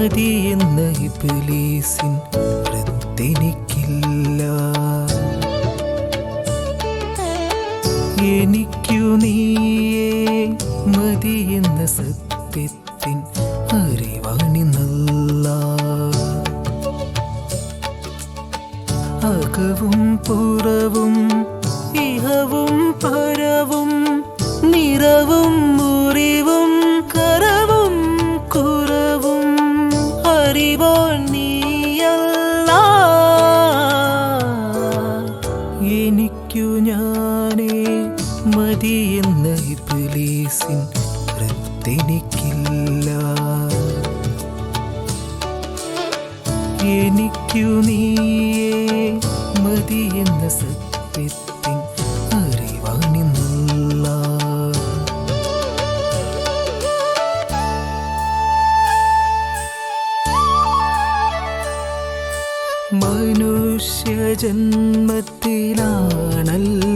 മതിയെന്ന ഇബിലീസിൻ വൃത്തെനിക്കില്ല എനിക്കു നീയേ മതിയെന്ന സത്യത്തിൻ അറിവാണി നല്ല അകവും പുറവും ഇഹവും പരവും നിറവും മുറിവും മതിയെന്ന ഇബ്ലീസിൻ വൃത്തെനിക്കില്ല എനിക്കു നീയേ എന്ന സത്യത്തിൻ അറിവാണി നല്ല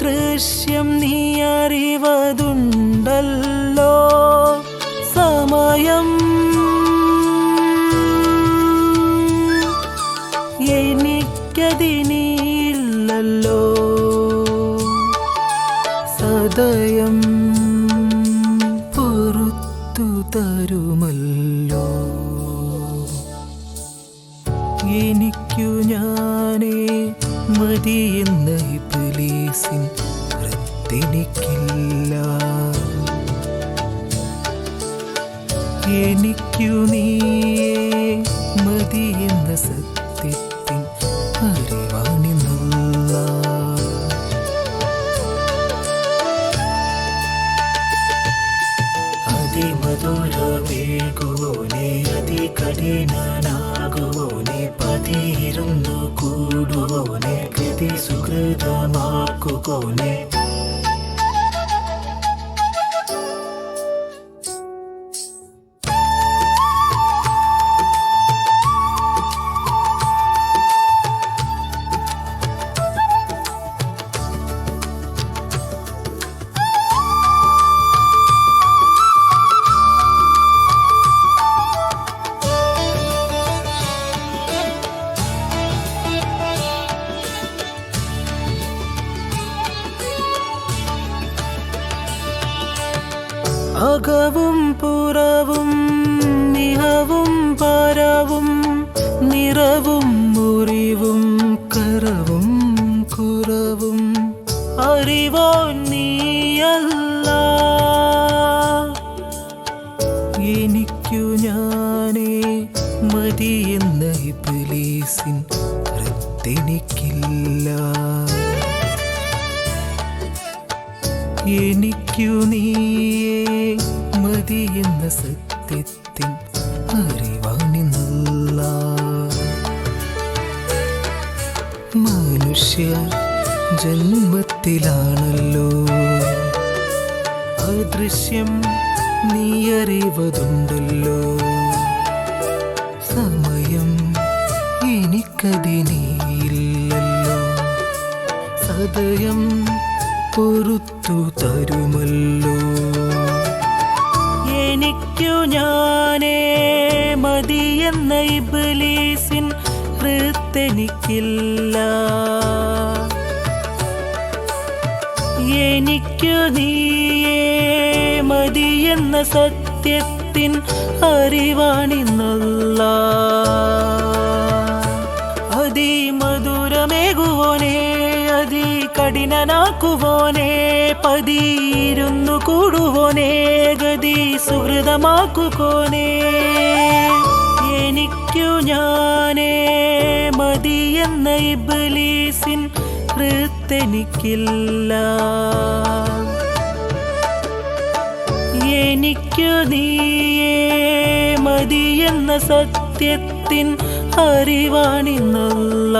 അദൃശ്യം നീ അറിവതുണ്ടല്ലോ. സമയം എനിക്കതിനില്ലല്ലോ. സദയം മതിയെന്ന ഇബിലീസിൻ വൃത്തെനിക്കില്ല എനിക്കു നീയേ മതിയെന്ന സത്യത്തിൻ അറിവാണി നല്ല അതിമധുരവേകുവോനെ അതികഠിനനാകുവോനെ പതിയിരുന്നു കൂടുവോനെ ഗതി അകവും പുറവും നിഹവും പരവും നിറവും മുറിവും കരവും കുറവും. അറിവോ നീയല്ല. എനിക്കു ഞാനേ മതിയെന്ന ഇബിലീസിൻ തൃപ്തിനിക്കില്ല എനിക്കു നീയേ മതിയെന്ന സത്യത്തിൻ അറിവാണി നല്ല മനുഷ്യ ജന്മത്തിലാണല്ലോ. അദൃശ്യം നീ അറിവതുണ്ടല്ലോ. സമയം എനിക്കതിനില്ലല്ലോ സദയം പൊറുത്തു തരുമല്ലോ. ഹൃത്തെനിക്കില്ല എനിക്കു നീയേ മതിയെന്ന സത്യത്തിൻ അറിവാണിന്നല്ല. അതിമധുരമേകുവോനെ അതി കഠിനനാക്കുവോനെ പതിയിരുന്നു കൂടുവോനെ ഗതി സുഹൃതമാക്കുവോനെ. എനിക്കു ഞാനേ മതിയെന്ന ഇബലീസിൻ കൃത്തെനിക്കില്ല. എനിക്കു നീയേ മതിയെന്ന സത്യത്തിൻ അറിവാണിന്നല്ല.